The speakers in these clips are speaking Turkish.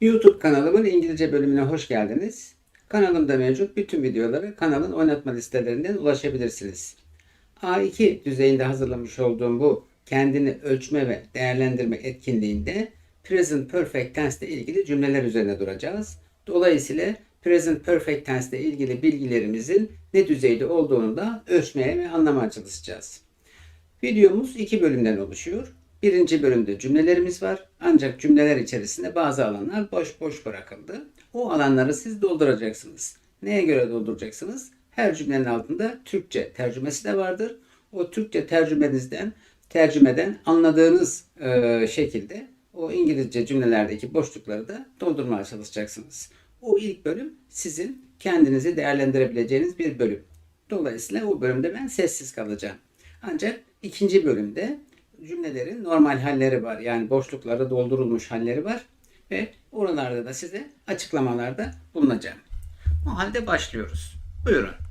YouTube kanalımın İngilizce bölümüne hoş geldiniz. Kanalımda mevcut bütün videoları kanalın oynatma listelerinden ulaşabilirsiniz. A2 düzeyinde hazırlamış olduğum bu kendini ölçme ve değerlendirme etkinliğinde Present Perfect Tense ile ilgili cümleler üzerine duracağız. Dolayısıyla Present Perfect Tense ile ilgili bilgilerimizin ne düzeyde olduğunu da ölçmeye ve anlamaya çalışacağız. Videomuz iki bölümden oluşuyor. Birinci bölümde cümlelerimiz var. Ancak cümleler içerisinde bazı alanlar boş boş bırakıldı. O alanları siz dolduracaksınız. Neye göre dolduracaksınız? Her cümlenin altında Türkçe tercümesi de vardır. O Türkçe tercümenizden, tercümeden anladığınız e, şekilde o İngilizce cümlelerdeki boşlukları da doldurmaya çalışacaksınız. O ilk bölüm sizin kendinizi değerlendirebileceğiniz bir bölüm. Dolayısıyla o bölümde ben sessiz kalacağım. Ancak ikinci bölümde cümlelerin normal halleri var. Yani boşlukları doldurulmuş halleri var. Ve oralarda da size açıklamalarda bulunacağım. O halde başlıyoruz. Buyurun.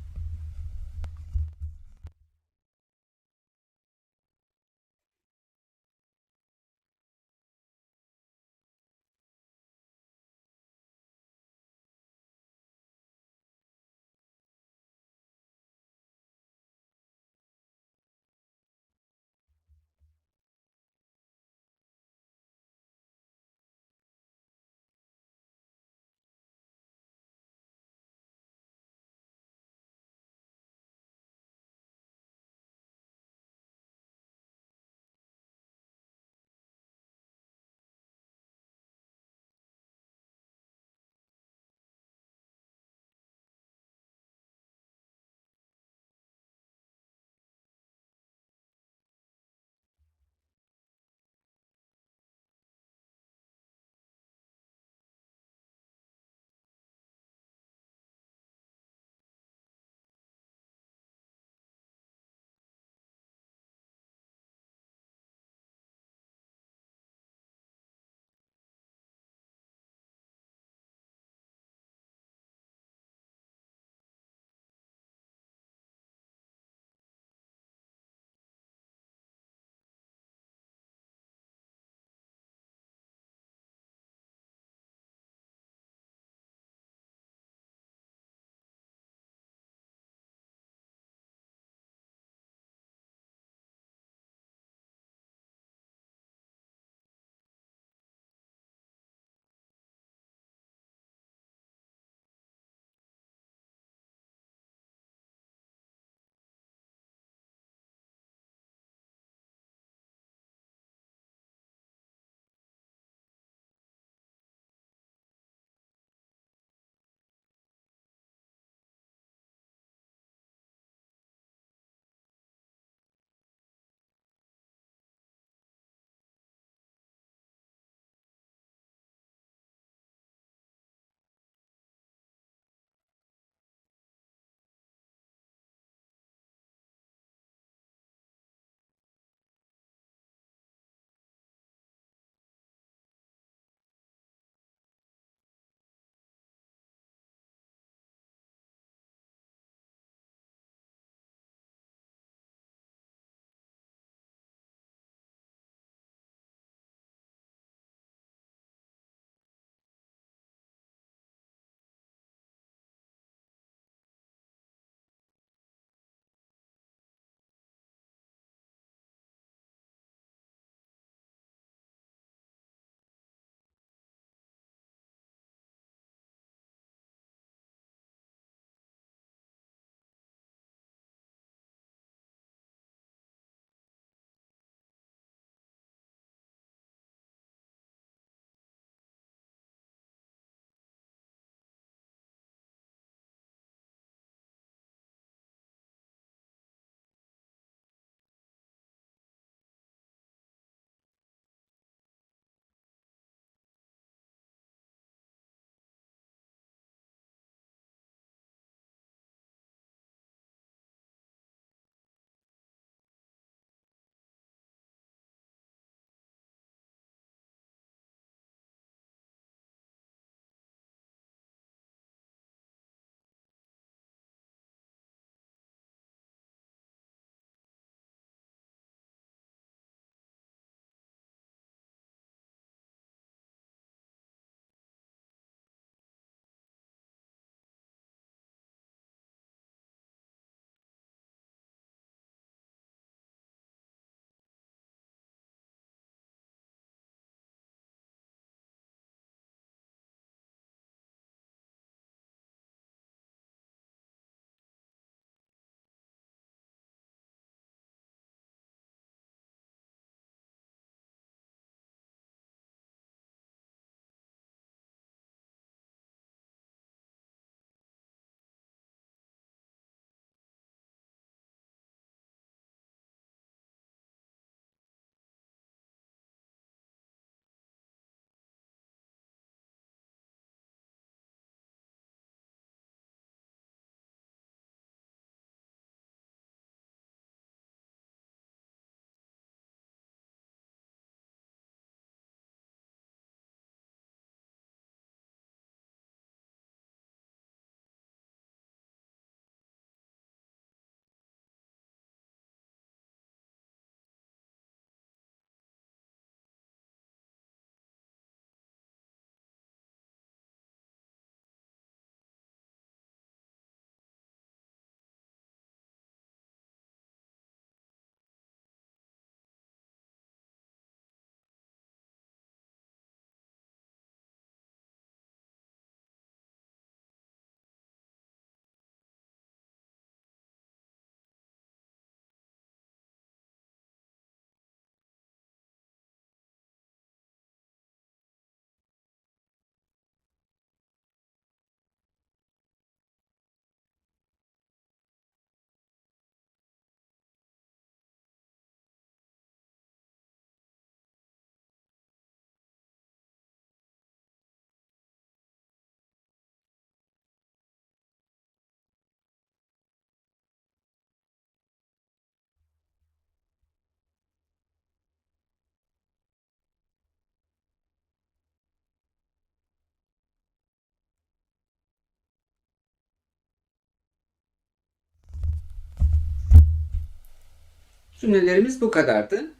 Cümlelerimiz bu kadardı.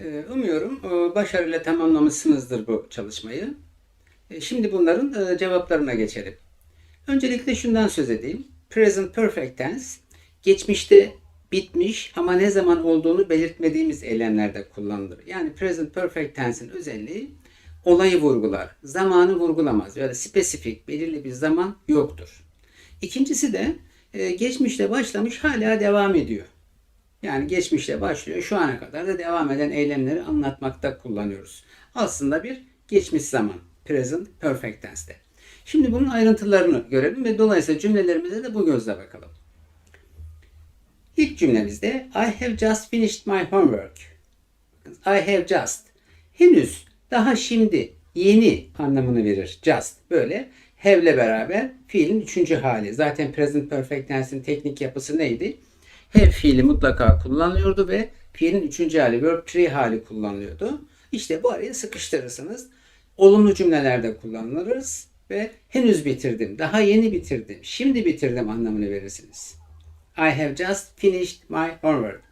Ee, Umuyorum e, başarıyla tamamlamışsınızdır bu çalışmayı. E, Şimdi bunların e, cevaplarına geçelim. Öncelikle şundan söz edeyim. Present Perfect Tense, geçmişte bitmiş ama ne zaman olduğunu belirtmediğimiz eylemlerde kullanılır. Yani Present Perfect Tense'in özelliği olayı vurgular, zamanı vurgulamaz. Yani spesifik, belirli bir zaman yoktur. İkincisi de geçmişte başlamış hala devam ediyor. Yani geçmişte başlıyor, şu ana kadar da devam eden eylemleri anlatmakta kullanıyoruz. Aslında bir geçmiş zaman, present perfect tense'te. Şimdi bunun ayrıntılarını görelim ve dolayısıyla cümlelerimize de bu gözle bakalım. İlk cümlemizde I have just finished my homework. I have just. Henüz, daha şimdi, yeni anlamını verir. Just. Böyle have'le beraber fiilin üçüncü hali. Zaten present perfect tense'in teknik yapısı neydi? Have fiili mutlaka kullanılıyordu ve fiilin üçüncü hali, verb three hali kullanılıyordu. İşte bu araya sıkıştırırsınız. Olumlu cümlelerde kullanılırız ve henüz bitirdim, daha yeni bitirdim, şimdi bitirdim anlamını verirsiniz. I have just finished my homework.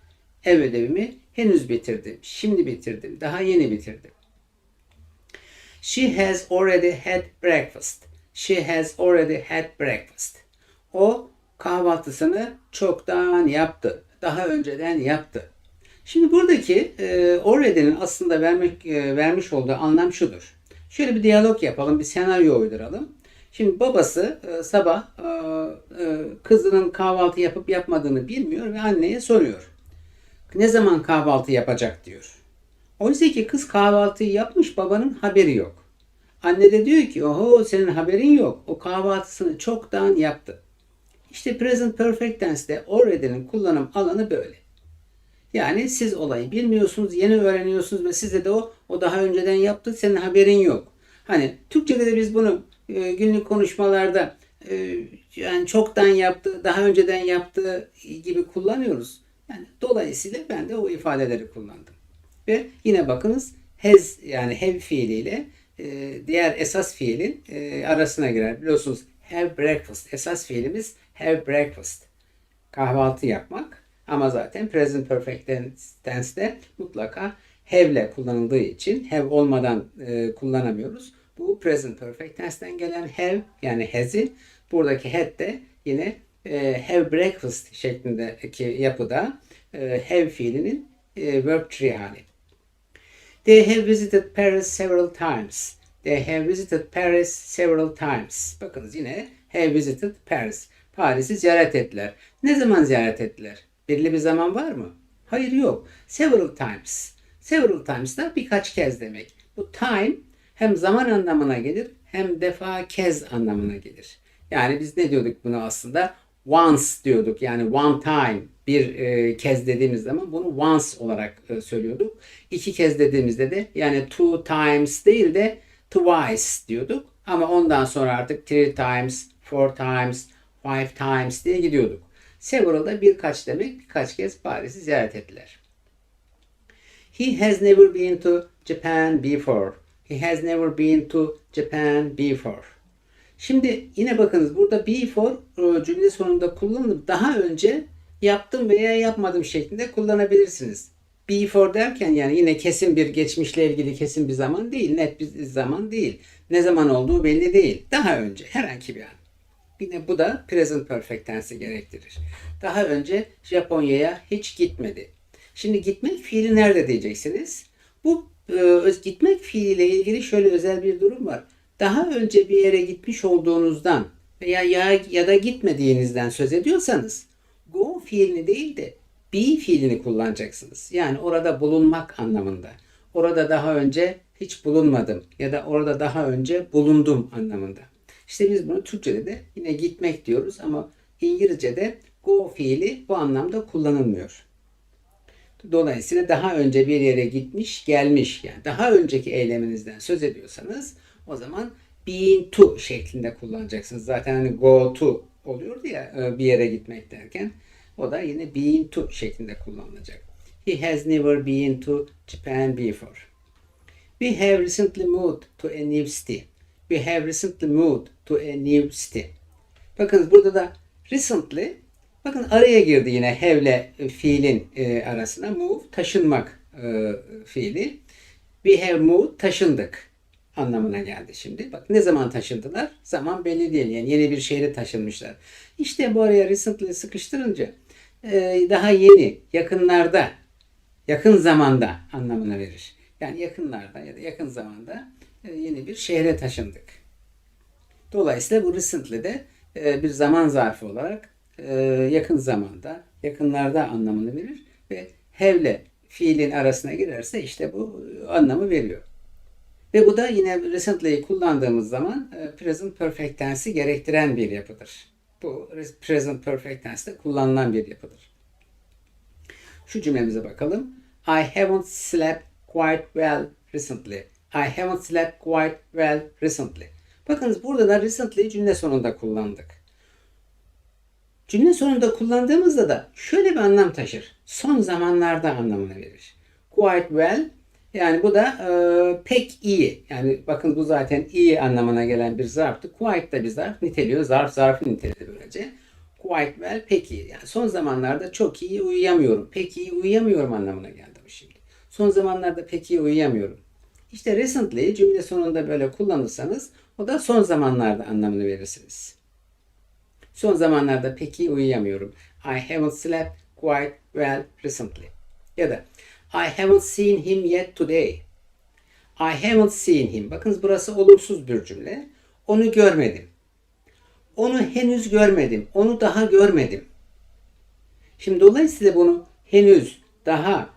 Ev ödevimi henüz bitirdim, şimdi bitirdim, daha yeni bitirdim. She has already had breakfast. She has already had breakfast. O kahvaltısını çoktan yaptı. Daha önceden yaptı. Şimdi buradaki e, already'nin aslında vermek e, vermiş olduğu anlam şudur. Şöyle bir diyalog yapalım, bir senaryo uyduralım. Şimdi babası e, sabah e, e, kızının kahvaltı yapıp yapmadığını bilmiyor ve anneye soruyor. Ne zaman kahvaltı yapacak diyor. Oysa ki kız kahvaltıyı yapmış babanın haberi yok. Anne de diyor ki oho senin haberin yok. O kahvaltısını çoktan yaptı. İşte present perfect tense'de already'nin kullanım alanı böyle. Yani siz olayı bilmiyorsunuz, yeni öğreniyorsunuz ve size de o o daha önceden yaptı, senin haberin yok. Hani Türkçe'de de biz bunu e, günlük konuşmalarda e, yani çoktan yaptı, daha önceden yaptığı gibi kullanıyoruz. Yani dolayısıyla ben de o ifadeleri kullandım. Ve yine bakınız has yani have fiiliyle e, diğer esas fiilin e, arasına girer. Biliyorsunuz have breakfast. Esas fiilimiz have breakfast. Kahvaltı yapmak. Ama zaten present perfect tense'de mutlaka have ile kullanıldığı için have olmadan e, kullanamıyoruz. Bu present perfect tense'den gelen have yani has'i buradaki had de yine e, have breakfast şeklindeki yapıda e, have fiilinin e, verb tree hali. They have visited Paris several times. They have visited Paris several times. Bakınız yine have visited Paris. Paris'i ziyaret ettiler. Ne zaman ziyaret ettiler? Belirli bir zaman var mı? Hayır yok. Several times. Several times da birkaç kez demek. Bu time hem zaman anlamına gelir hem defa kez anlamına gelir. Yani biz ne diyorduk bunu aslında? Once diyorduk. Yani one time bir e, kez dediğimiz zaman bunu once olarak e, söylüyorduk. İki kez dediğimizde de yani two times değil de twice diyorduk. Ama ondan sonra artık three times, four times, five times diye gidiyorduk. Several'da birkaç demek birkaç kez Paris'i ziyaret ettiler. He has never been to Japan before. He has never been to Japan before. Şimdi yine bakınız burada before e, cümle sonunda kullanılıp daha önce yaptım veya yapmadım şeklinde kullanabilirsiniz. Before derken yani yine kesin bir geçmişle ilgili kesin bir zaman değil, net bir zaman değil. Ne zaman olduğu belli değil. Daha önce herhangi bir an. Yine bu da present perfect tense'i gerektirir. Daha önce Japonya'ya hiç gitmedi. Şimdi gitmek fiili nerede diyeceksiniz? Bu e, gitmek fiiliyle ilgili şöyle özel bir durum var. Daha önce bir yere gitmiş olduğunuzdan veya ya, ya da gitmediğinizden söz ediyorsanız go fiilini değil de be fiilini kullanacaksınız. Yani orada bulunmak anlamında. Orada daha önce hiç bulunmadım ya da orada daha önce bulundum anlamında. İşte biz bunu Türkçe'de de yine gitmek diyoruz ama İngilizce'de go fiili bu anlamda kullanılmıyor. Dolayısıyla daha önce bir yere gitmiş, gelmiş yani daha önceki eyleminizden söz ediyorsanız o zaman been to şeklinde kullanacaksınız. Zaten hani go to oluyordu ya e, bir yere gitmek derken o da yine been to şeklinde kullanılacak. He has never been to Japan before. We have recently moved to a new city. We have recently moved to a new city. Bakın burada da recently Bakın araya girdi yine have'le e, fiilin e, arasına. Move taşınmak e, fiili. We have moved taşındık anlamına geldi şimdi. Bak ne zaman taşındılar? Zaman belli değil. Yani yeni bir şehre taşınmışlar. İşte bu araya recently sıkıştırınca e, daha yeni, yakınlarda, yakın zamanda anlamına verir. Yani yakınlarda ya da yakın zamanda yeni bir şehre taşındık. Dolayısıyla bu recently de e, bir zaman zarfı olarak e, yakın zamanda, yakınlarda anlamını verir ve have'le fiilin arasına girerse işte bu anlamı veriyor. Ve bu da yine recently'yi kullandığımız zaman e, present perfect tense'i gerektiren bir yapıdır. Bu present perfect tense'de kullanılan bir yapıdır. Şu cümlemize bakalım. I haven't slept quite well recently. I haven't slept quite well recently. Bakınız burada da recently cümle sonunda kullandık. Cümle sonunda kullandığımızda da şöyle bir anlam taşır. Son zamanlarda anlamını verir. Quite well yani bu da e, pek iyi. Yani bakın bu zaten iyi anlamına gelen bir zarftı. Quite da bir zarf niteliyor. Zarf zarfı niteledi böylece. Quite well pek iyi. Yani son zamanlarda çok iyi uyuyamıyorum. Pek iyi uyuyamıyorum anlamına geldi bu şimdi. Son zamanlarda pek iyi uyuyamıyorum. İşte recently cümle sonunda böyle kullanırsanız o da son zamanlarda anlamını verirsiniz. Son zamanlarda pek iyi uyuyamıyorum. I haven't slept quite well recently. Ya da I haven't seen him yet today. I haven't seen him. Bakınız burası olumsuz bir cümle. Onu görmedim. Onu henüz görmedim. Onu daha görmedim. Şimdi dolayısıyla bunu henüz daha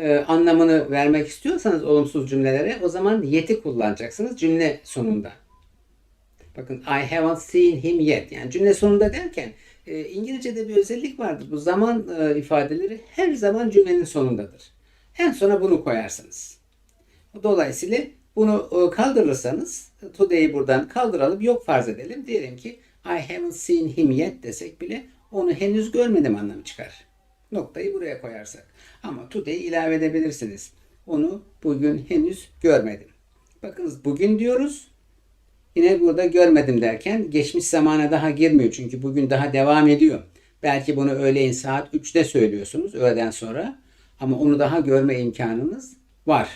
e, anlamını vermek istiyorsanız olumsuz cümlelere o zaman yet'i kullanacaksınız cümle sonunda. Bakın I haven't seen him yet. Yani cümle sonunda derken e, İngilizce'de bir özellik vardır. Bu zaman e, ifadeleri her zaman cümlenin sonundadır. En sona bunu koyarsınız. Dolayısıyla bunu e, kaldırırsanız today'i buradan kaldıralım yok farz edelim. Diyelim ki I haven't seen him yet desek bile onu henüz görmedim anlamı çıkar. Noktayı buraya koyarsak. Ama today'i ilave edebilirsiniz. Onu bugün henüz görmedim. Bakınız bugün diyoruz. Yine burada görmedim derken geçmiş zamana daha girmiyor. Çünkü bugün daha devam ediyor. Belki bunu öğleyin saat 3'te söylüyorsunuz öğleden sonra. Ama onu daha görme imkanınız var.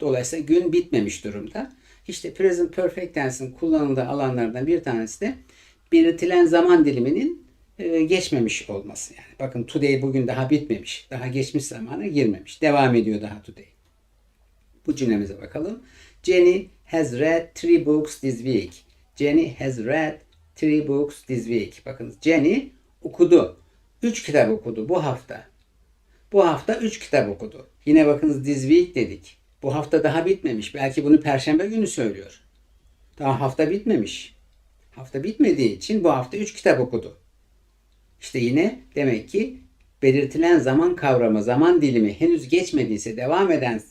Dolayısıyla gün bitmemiş durumda. İşte present perfect tense'in kullanıldığı alanlardan bir tanesi de belirtilen zaman diliminin geçmemiş olması. Yani bakın today bugün daha bitmemiş. Daha geçmiş zamana girmemiş. Devam ediyor daha today. Bu cümlemize bakalım. Jenny has read three books this week. Jenny has read three books this week. Bakın Jenny okudu. Üç kitap okudu bu hafta. Bu hafta 3 kitap okudu. Yine bakınız this week dedik. Bu hafta daha bitmemiş. Belki bunu perşembe günü söylüyor. Daha hafta bitmemiş. Hafta bitmediği için bu hafta 3 kitap okudu. İşte yine demek ki belirtilen zaman kavramı, zaman dilimi henüz geçmediyse, devam eden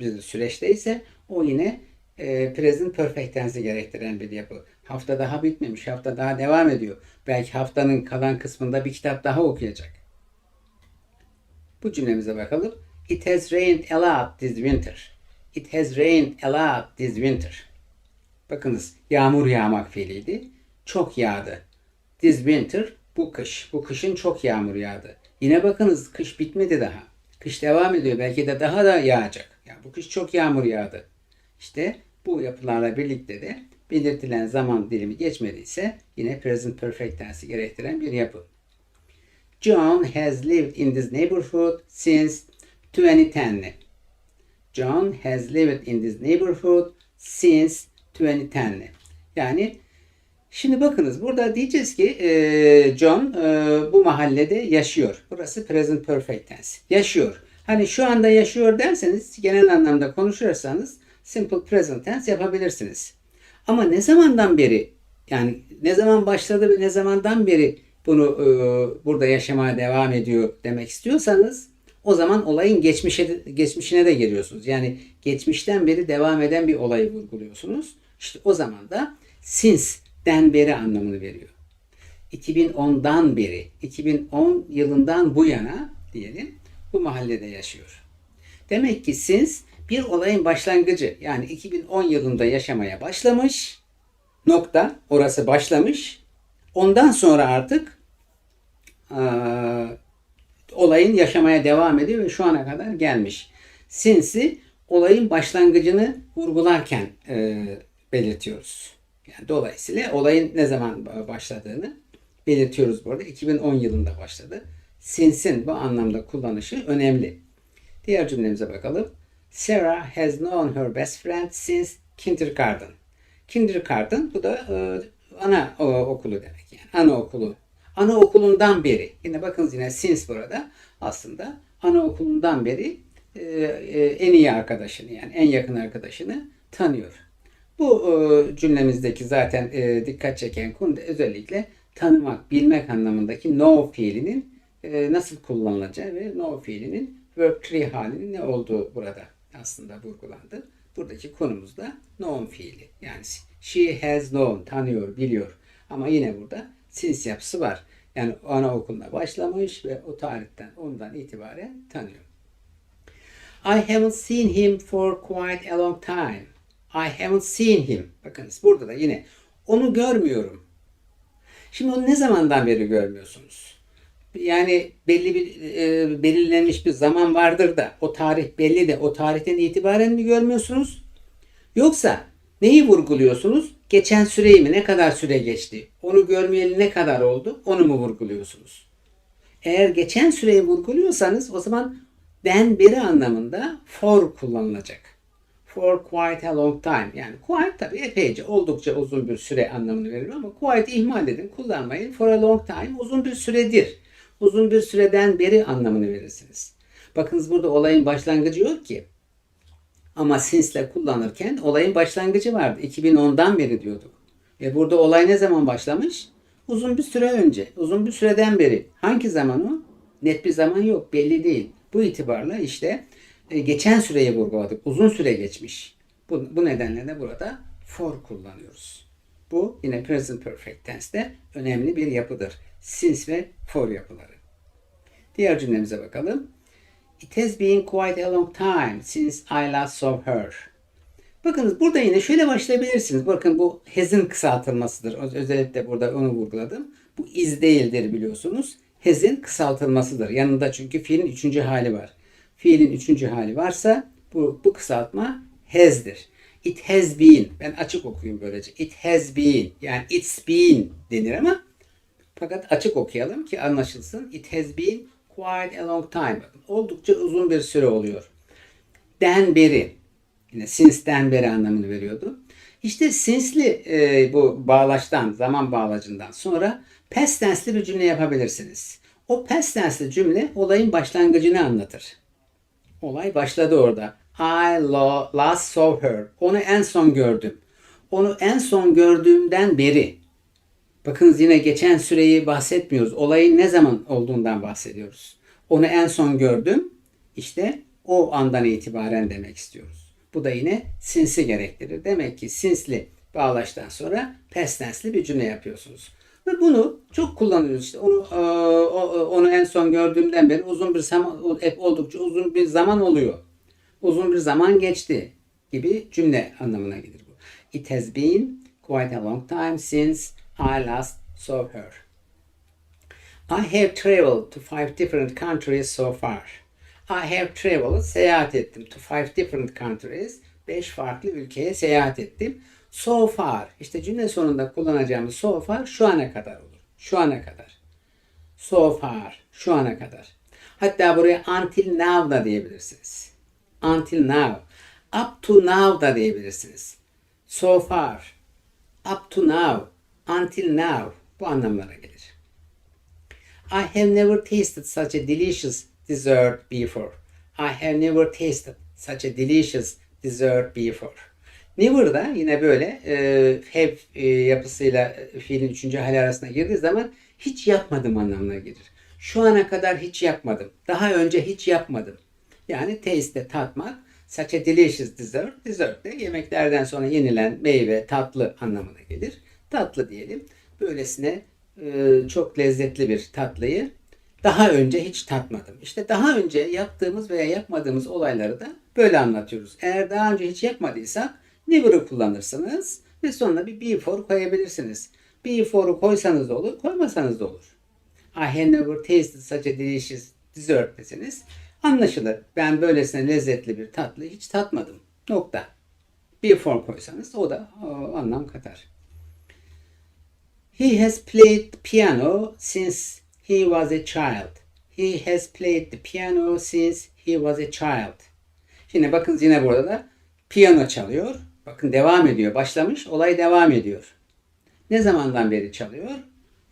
bir süreçteyse o yine e, present perfect tense'i gerektiren bir yapı. Hafta daha bitmemiş, hafta daha devam ediyor. Belki haftanın kalan kısmında bir kitap daha okuyacak. Bu cümlemize bakalım. It has rained a lot this winter. It has rained a lot this winter. Bakınız yağmur yağmak fiiliydi. Çok yağdı. This winter bu kış. Bu kışın çok yağmur yağdı. Yine bakınız kış bitmedi daha. Kış devam ediyor. Belki de daha da yağacak. Yani bu kış çok yağmur yağdı. İşte bu yapılarla birlikte de belirtilen zaman dilimi geçmediyse yine present perfect tense'i gerektiren bir yapı. John has lived in this neighborhood since 2010. John has lived in this neighborhood since 2010. Yani şimdi bakınız burada diyeceğiz ki e, John e, bu mahallede yaşıyor. Burası present perfect tense. Yaşıyor. Hani şu anda yaşıyor derseniz genel anlamda konuşursanız simple present tense yapabilirsiniz. Ama ne zamandan beri yani ne zaman başladı ve ne zamandan beri bunu e, burada yaşamaya devam ediyor demek istiyorsanız o zaman olayın geçmişe, geçmişine de geliyorsunuz. Yani geçmişten beri devam eden bir olayı vurguluyorsunuz. İşte o zaman da since'den beri anlamını veriyor. 2010'dan beri, 2010 yılından bu yana diyelim bu mahallede yaşıyor. Demek ki since bir olayın başlangıcı yani 2010 yılında yaşamaya başlamış nokta orası başlamış. Ondan sonra artık e, olayın yaşamaya devam ediyor ve şu ana kadar gelmiş. Since'i olayın başlangıcını vurgularken e, belirtiyoruz. Yani dolayısıyla olayın ne zaman başladığını belirtiyoruz bu arada. 2010 yılında başladı. Since'in bu anlamda kullanışı önemli. Diğer cümlemize bakalım. Sarah has known her best friend since kindergarten. Kindergarten bu da e, ana o, okulu demek yani. Anaokulu. Anaokulundan beri. Yine bakınız yine since burada aslında anaokulundan beri e, e, en iyi arkadaşını yani en yakın arkadaşını tanıyor. Bu e, cümlemizdeki zaten e, dikkat çeken konu da özellikle tanımak, bilmek anlamındaki know fiilinin e, nasıl kullanılacağı ve know fiilinin verb 3 halinin ne olduğu burada aslında vurgulandı. Buradaki konumuz da known fiili. Yani she has known, tanıyor, biliyor. Ama yine burada since yapısı var. Yani anaokuluna başlamış ve o tarihten ondan itibaren tanıyor. I haven't seen him for quite a long time. I haven't seen him. Bakınız burada da yine onu görmüyorum. Şimdi onu ne zamandan beri görmüyorsunuz? Yani belli bir e, belirlenmiş bir zaman vardır da o tarih belli de o tarihten itibaren mi görmüyorsunuz? Yoksa neyi vurguluyorsunuz? Geçen süreyi mi? Ne kadar süre geçti? Onu görmeyeli ne kadar oldu? Onu mu vurguluyorsunuz? Eğer geçen süreyi vurguluyorsanız o zaman den beri anlamında for kullanılacak. For quite a long time. Yani quite tabii epeyce oldukça uzun bir süre anlamını verir ama quite ihmal edin kullanmayın. For a long time uzun bir süredir. Uzun bir süreden beri anlamını verirsiniz. Bakınız burada olayın başlangıcı yok ki. Ama since'le kullanırken olayın başlangıcı vardı. 2010'dan beri diyorduk. E burada olay ne zaman başlamış? Uzun bir süre önce. Uzun bir süreden beri. Hangi zaman o? Net bir zaman yok. Belli değil. Bu itibarla işte geçen süreyi vurguladık. Uzun süre geçmiş. Bu, bu nedenle de burada for kullanıyoruz. Bu yine present perfect tense'de önemli bir yapıdır. Since ve for yapıları. Diğer cümlemize bakalım. It has been quite a long time since I last saw her. Bakınız burada yine şöyle başlayabilirsiniz. Bakın bu has'in kısaltılmasıdır. Özellikle burada onu vurguladım. Bu is değildir biliyorsunuz. Has'in kısaltılmasıdır. Yanında çünkü fiilin üçüncü hali var. Fiilin üçüncü hali varsa bu, bu kısaltma has'dir. It has been. Ben açık okuyayım böylece. It has been. Yani it's been denir ama fakat açık okuyalım ki anlaşılsın. It has been quite a long time. Oldukça uzun bir süre oluyor. Den beri. Yine since'den beri anlamını veriyordu. İşte since'li e, bu bağlaçtan, zaman bağlacından sonra past tense'li bir cümle yapabilirsiniz. O past tense'li cümle olayın başlangıcını anlatır. Olay başladı orada. I last saw her. Onu en son gördüm. Onu en son gördüğümden beri. Bakınız yine geçen süreyi bahsetmiyoruz. Olayın ne zaman olduğundan bahsediyoruz. Onu en son gördüm. İşte o andan itibaren demek istiyoruz. Bu da yine sinsi gerektirir. Demek ki sinsli bağlaçtan sonra past tense'li bir cümle yapıyorsunuz. Ve bunu çok kullanıyoruz. İşte onu e, onu en son gördüğümden beri uzun bir zaman hep oldukça uzun bir zaman oluyor. Uzun bir zaman geçti gibi cümle anlamına gelir bu. It has been quite a long time since I last saw her. I have traveled to five different countries so far. I have traveled, seyahat ettim to five different countries. Beş farklı ülkeye seyahat ettim. So far, işte cümle sonunda kullanacağımız so far şu ana kadar olur. Şu ana kadar. So far, şu ana kadar. Hatta buraya until now da diyebilirsiniz. Until now. Up to now da diyebilirsiniz. So far. Up to now. Until now. Bu anlamlara gelir. I have never tasted such a delicious dessert before. I have never tasted such a delicious dessert before. Never da yine böyle e, have e, yapısıyla fiilin üçüncü hali arasına girdiği zaman hiç yapmadım anlamına gelir. Şu ana kadar hiç yapmadım. Daha önce hiç yapmadım. Yani taste tatmak. Such a delicious dessert. Dessert de yemeklerden sonra yenilen meyve, tatlı anlamına gelir. Tatlı diyelim. Böylesine e, çok lezzetli bir tatlıyı daha önce hiç tatmadım. İşte daha önce yaptığımız veya yapmadığımız olayları da böyle anlatıyoruz. Eğer daha önce hiç yapmadıysak never'ı kullanırsınız ve sonra bir before koyabilirsiniz. Before'u koysanız da olur, koymasanız da olur. I have never tasted such a delicious dessert deseniz anlaşılır. Ben böylesine lezzetli bir tatlı hiç tatmadım. Nokta. Before koysanız o da o, anlam katar. He has played piano since he was a child. He has played the piano since he was a child. Şimdi bakın yine burada da piyano çalıyor. Bakın devam ediyor. Başlamış, olay devam ediyor. Ne zamandan beri çalıyor?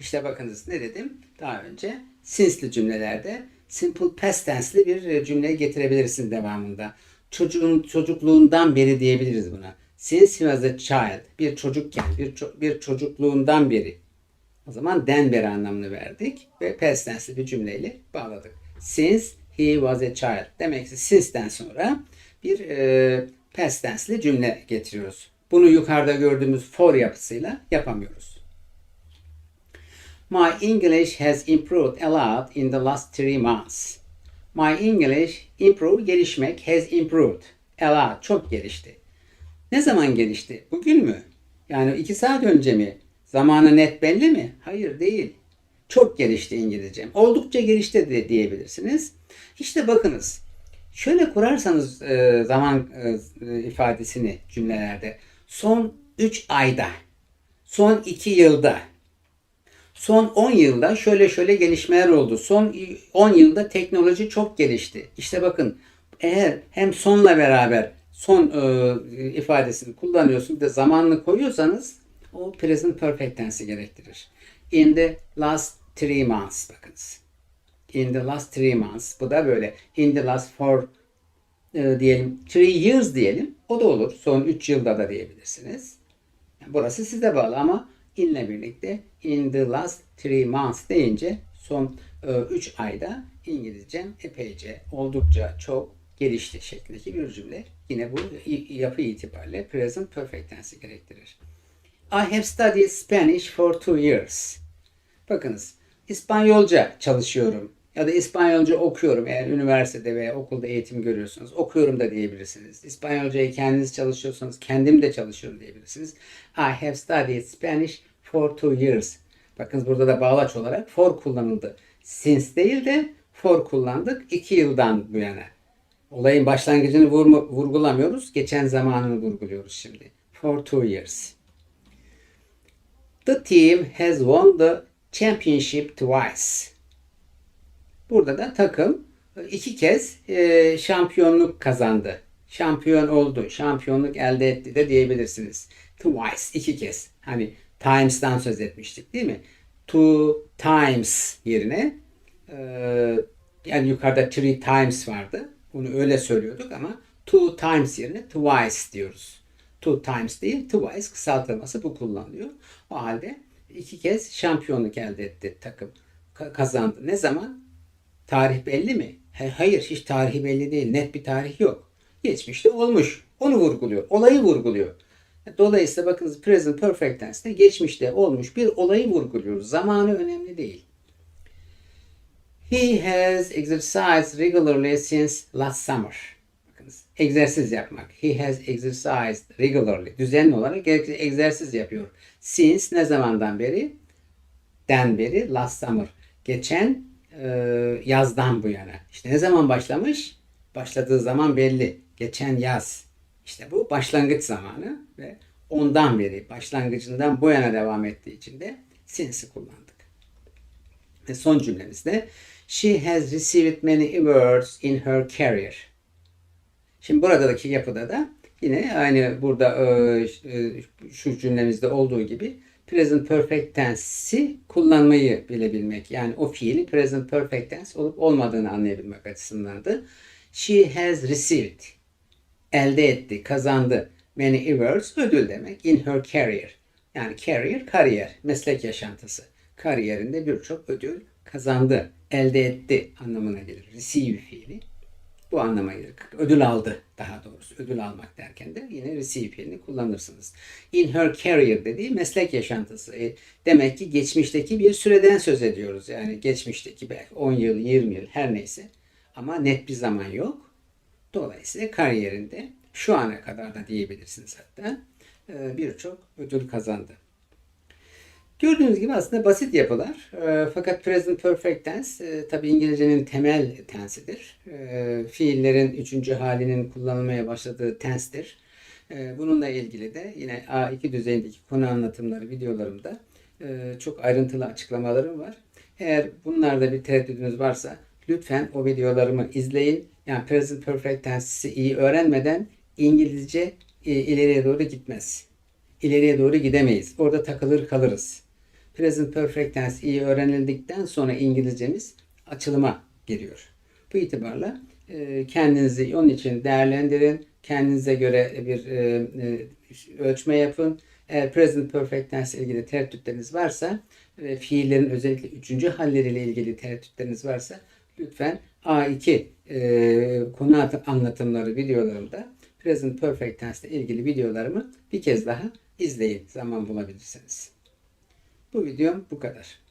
İşte bakınız ne dedim daha önce? Since'li cümlelerde simple past tense'li bir e, cümle getirebilirsin devamında. Çocuğun çocukluğundan beri diyebiliriz buna. Since he was a child. Bir çocukken, bir, ço- bir çocukluğundan beri. O zaman den beri anlamını verdik ve past tense'li bir cümleyle bağladık. Since he was a child. Demek ki since'den sonra bir e, past tense'li cümle getiriyoruz. Bunu yukarıda gördüğümüz for yapısıyla yapamıyoruz. My English has improved a lot in the last three months. My English improve gelişmek has improved. A lot çok gelişti. Ne zaman gelişti? Bugün mü? Yani iki saat önce mi? Zamanı net belli mi? Hayır değil. Çok gelişti İngilizcem. Oldukça gelişti de diyebilirsiniz. İşte bakınız. Şöyle kurarsanız e, zaman e, ifadesini cümlelerde son 3 ayda, son 2 yılda, son 10 yılda şöyle şöyle gelişmeler oldu. Son 10 yılda teknoloji çok gelişti. İşte bakın eğer hem sonla beraber son e, ifadesini kullanıyorsunuz da zamanını koyuyorsanız o present perfect tense'i gerektirir. In the last three months bakınız. In the last three months. Bu da böyle. In the last four e, diyelim. Three years diyelim. O da olur. Son 3 yılda da diyebilirsiniz. Yani burası size bağlı ama inle birlikte in the last three months deyince son 3 ayda İngilizcem epeyce, oldukça çok gelişti şeklindeki bir cümle. Yine bu yapı itibariyle present perfect tense'i gerektirir. I have studied Spanish for two years. Bakınız, İspanyolca çalışıyorum ya da İspanyolca okuyorum eğer üniversitede veya okulda eğitim görüyorsanız. Okuyorum da diyebilirsiniz. İspanyolcayı kendiniz çalışıyorsanız kendim de çalışıyorum diyebilirsiniz. I have studied Spanish for two years. Bakınız burada da bağlaç olarak for kullanıldı. Since değil de for kullandık iki yıldan bu yana. Olayın başlangıcını vurma, vurgulamıyoruz. Geçen zamanını vurguluyoruz şimdi. For two years. The team has won the championship twice. Burada da takım iki kez e, şampiyonluk kazandı. Şampiyon oldu, şampiyonluk elde etti de diyebilirsiniz. Twice, iki kez. Hani times'tan söz etmiştik değil mi? Two times yerine e, yani yukarıda three times vardı. Bunu öyle söylüyorduk ama two times yerine twice diyoruz. Two times değil, twice kısaltılması bu kullanılıyor. O halde iki kez şampiyonluk elde etti takım. Ka- kazandı. Ne zaman? Tarih belli mi? Hayır, hiç tarihi belli değil. Net bir tarih yok. Geçmişte olmuş. Onu vurguluyor. Olayı vurguluyor. Dolayısıyla bakınız present perfect tense'de geçmişte olmuş bir olayı vurguluyoruz. Zamanı önemli değil. He has exercised regularly since last summer. Bakınız egzersiz yapmak. He has exercised regularly. Düzenli olarak egzersiz yapıyor. Since ne zamandan beri? Den beri last summer. Geçen e, yazdan bu yana. İşte ne zaman başlamış? Başladığı zaman belli. Geçen yaz. İşte bu başlangıç zamanı ve ondan beri başlangıcından bu yana devam ettiği için de since'i kullandık. Ve son cümlemizde She has received many awards in her career. Şimdi buradaki yapıda da yine aynı burada e, e, şu cümlemizde olduğu gibi present perfect tense'i kullanmayı bilebilmek. Yani o fiili present perfect tense olup olmadığını anlayabilmek açısındandı. She has received. Elde etti, kazandı. Many awards ödül demek. In her career. Yani career, kariyer, meslek yaşantısı. Kariyerinde birçok ödül kazandı, elde etti anlamına gelir. Receive fiili bu anlama gelir. Ödül aldı daha doğrusu. Ödül almak derken de yine receive kullanırsınız. In her career dediği meslek yaşantısı. E, demek ki geçmişteki bir süreden söz ediyoruz. Yani geçmişteki belki 10 yıl, 20 yıl her neyse. Ama net bir zaman yok. Dolayısıyla kariyerinde şu ana kadar da diyebilirsiniz hatta e, birçok ödül kazandı. Gördüğünüz gibi aslında basit yapılar. E, fakat present perfect tense e, tabi İngilizcenin temel tensidir. E, fiillerin üçüncü halinin kullanılmaya başladığı tensedir. E, bununla ilgili de yine A2 düzeyindeki konu anlatımları videolarımda e, çok ayrıntılı açıklamalarım var. Eğer bunlarda bir tereddüdünüz varsa lütfen o videolarımı izleyin. Yani present perfect tense'i iyi öğrenmeden İngilizce ileriye doğru gitmez. İleriye doğru gidemeyiz. Orada takılır kalırız. Present perfect tense iyi öğrenildikten sonra İngilizcemiz açılıma giriyor. Bu itibarla e, kendinizi onun için değerlendirin. Kendinize göre bir e, e, ölçme yapın. Eğer present perfect tense ile ilgili tereddütleriniz varsa ve fiillerin özellikle üçüncü halleriyle ilgili tereddütleriniz varsa lütfen A2 e, konu at- anlatımları videolarımda present perfect tense ile ilgili videolarımı bir kez daha izleyin zaman bulabilirsiniz. Bu videom bu kadar.